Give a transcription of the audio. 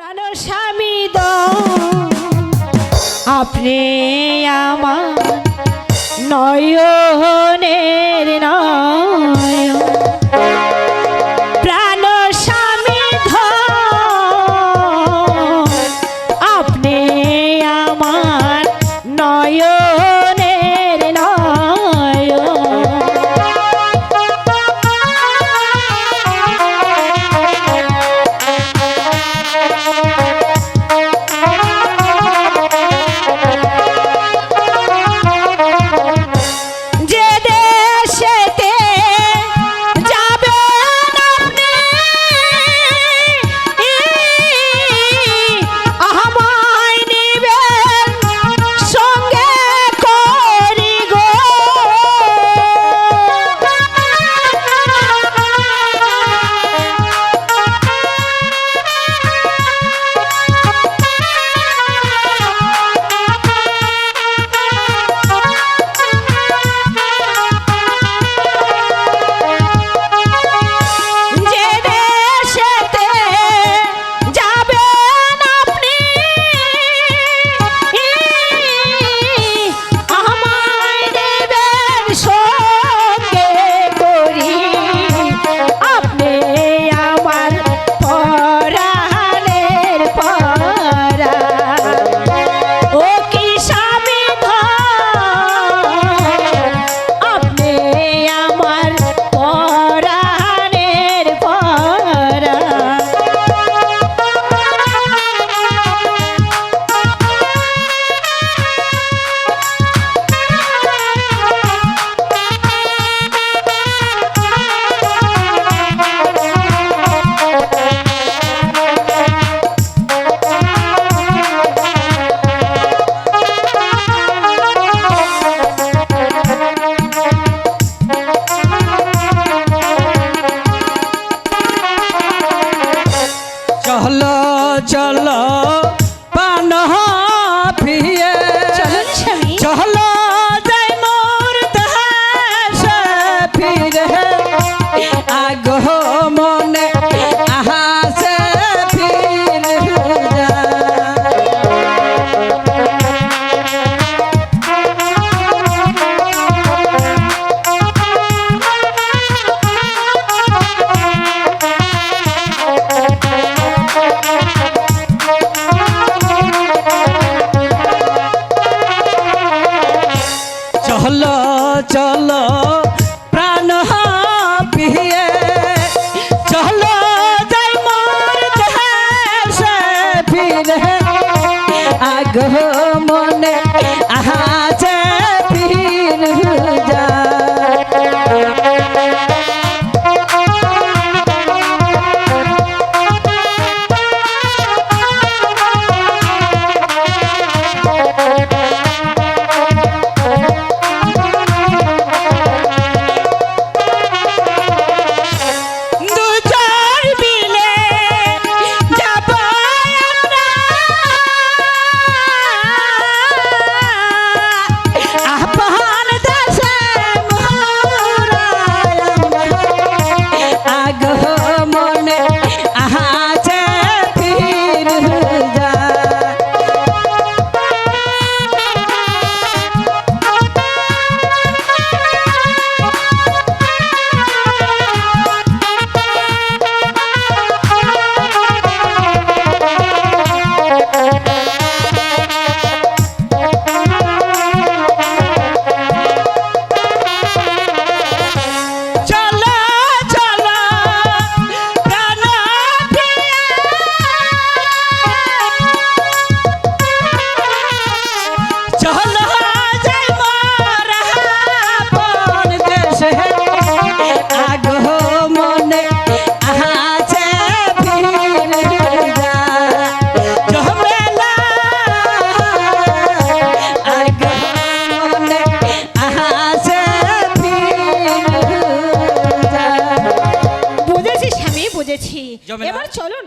প্রাণ স্বামী আপনি আমার নয়নের না কালা চালা गहरा পেয়েছি এবার চলুন